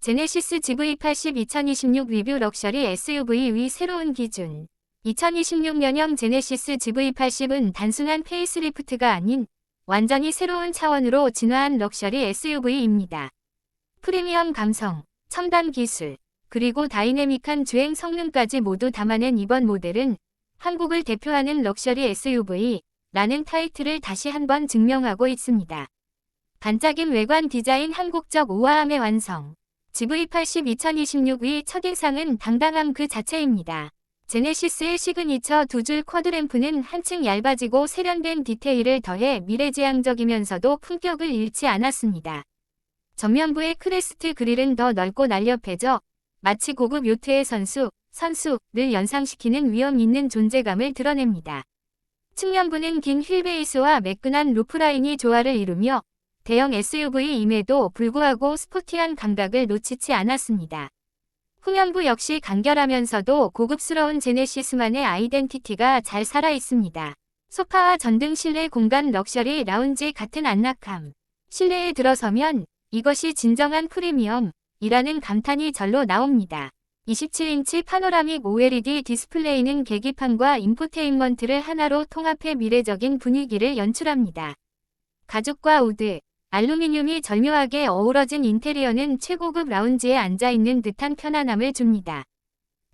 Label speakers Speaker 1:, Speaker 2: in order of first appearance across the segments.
Speaker 1: 제네시스 GV80 2026 리뷰 럭셔리 SUV 위 새로운 기준 2026년형 제네시스 GV80은 단순한 페이스리프트가 아닌 완전히 새로운 차원으로 진화한 럭셔리 SUV입니다. 프리미엄 감성, 첨단 기술, 그리고 다이내믹한 주행 성능까지 모두 담아낸 이번 모델은 한국을 대표하는 럭셔리 SUV라는 타이틀을 다시 한번 증명하고 있습니다. 반짝임 외관 디자인 한국적 우아함의 완성. GV80 2026의 첫인상은 당당함 그 자체입니다. 제네시스의 시그니처 두 줄 쿼드램프는 한층 얇아지고 세련된 디테일을 더해 미래지향적이면서도 품격을 잃지 않았습니다. 전면부의 크레스트 그릴은 더 넓고 날렵해져 마치 고급 요트의 선수, 선수를 연상시키는 위험 있는 존재감을 드러냅니다. 측면부는 긴 휠베이스와 매끈한 루프라인이 조화를 이루며 대형 SUV임에도 불구하고 스포티한 감각을 놓치지 않았습니다. 후면부 역시 간결하면서도 고급스러운 제네시스만의 아이덴티티가 잘 살아 있습니다. 소파와 전등 실내 공간 럭셔리 라운지 같은 안락함. 실내에 들어서면 이것이 진정한 프리미엄이라는 감탄이 절로 나옵니다. 27인치 파노라믹 OLED 디스플레이는 계기판과 인포테인먼트를 하나로 통합해 미래적인 분위기를 연출합니다. 가죽과 우드, 알루미늄이 절묘하게 어우러진 인테리어는 최고급 라운지에 앉아있는 듯한 편안함을 줍니다.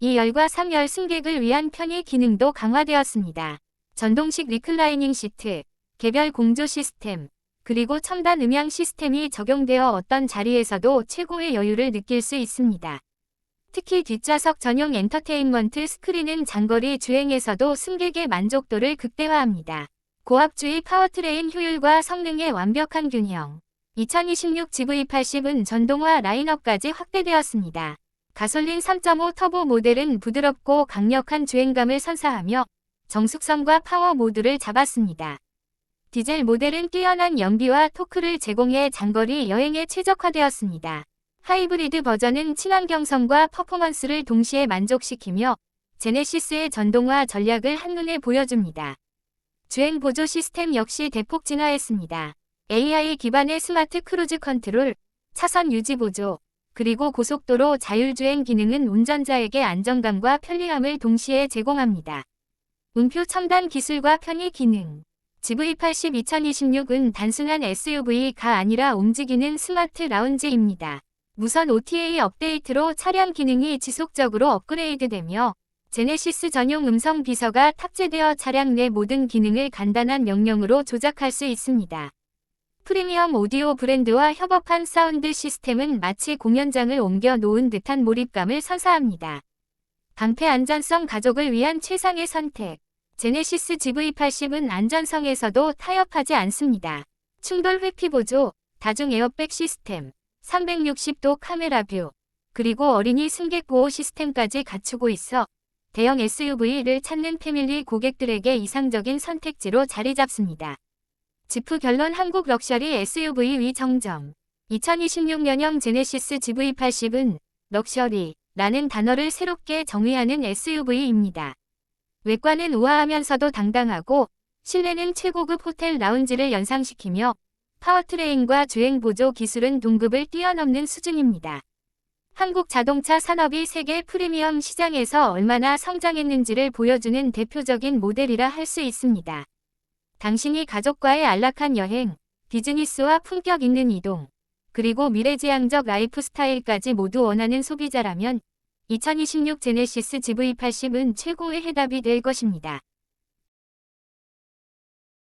Speaker 1: 2열과 3열 승객을 위한 편의 기능도 강화되었습니다. 전동식 리클라이닝 시트, 개별 공조 시스템, 그리고 첨단 음향 시스템이 적용되어 어떤 자리에서도 최고의 여유를 느낄 수 있습니다. 특히 뒷좌석 전용 엔터테인먼트 스크린은 장거리 주행에서도 승객의 만족도를 극대화합니다. 고압주의 파워트레인 효율과 성능의 완벽한 균형. 2026 GV80은 전동화 라인업까지 확대되었습니다. 가솔린 3.5 터보 모델은 부드럽고 강력한 주행감을 선사하며 정숙성과 파워 모두를 잡았습니다. 디젤 모델은 뛰어난 연비와 토크를 제공해 장거리 여행에 최적화되었습니다. 하이브리드 버전은 친환경성과 퍼포먼스를 동시에 만족시키며 제네시스의 전동화 전략을 한눈에 보여줍니다. 주행 보조 시스템 역시 대폭 진화했습니다. AI 기반의 스마트 크루즈 컨트롤, 차선 유지 보조, 그리고 고속도로 자율주행 기능은 운전자에게 안정감과 편리함을 동시에 제공합니다. 운표 첨단 기술과 편의 기능 GV80 2026은 단순한 SUV가 아니라 움직이는 스마트 라운지입니다. 무선 OTA 업데이트로 차량 기능이 지속적으로 업그레이드되며 제네시스 전용 음성 비서가 탑재되어 차량 내 모든 기능을 간단한 명령으로 조작할 수 있습니다. 프리미엄 오디오 브랜드와 협업한 사운드 시스템은 마치 공연장을 옮겨 놓은 듯한 몰입감을 선사합니다. 방패 안전성 가족을 위한 최상의 선택. 제네시스 GV80은 안전성에서도 타협하지 않습니다. 충돌 회피 보조, 다중 에어백 시스템, 360도 카메라 뷰, 그리고 어린이 승객 보호 시스템까지 갖추고 있어 대형 SUV를 찾는 패밀리 고객들에게 이상적인 선택지로 자리 잡습니다. 지프 결론 한국 럭셔리 SUV 위 정점 2026년형 제네시스 GV80은 럭셔리라는 단어를 새롭게 정의하는 SUV입니다. 외관은 우아하면서도 당당하고 실내는 최고급 호텔 라운지를 연상시키며 파워트레인과 주행 보조 기술은 동급을 뛰어넘는 수준입니다. 한국 자동차 산업이 세계 프리미엄 시장에서 얼마나 성장했는지를 보여주는 대표적인 모델이라 할 수 있습니다. 당신이 가족과의 안락한 여행, 비즈니스와 품격 있는 이동, 그리고 미래지향적 라이프 스타일까지 모두 원하는 소비자라면 2026 제네시스 GV80은 최고의 해답이 될 것입니다.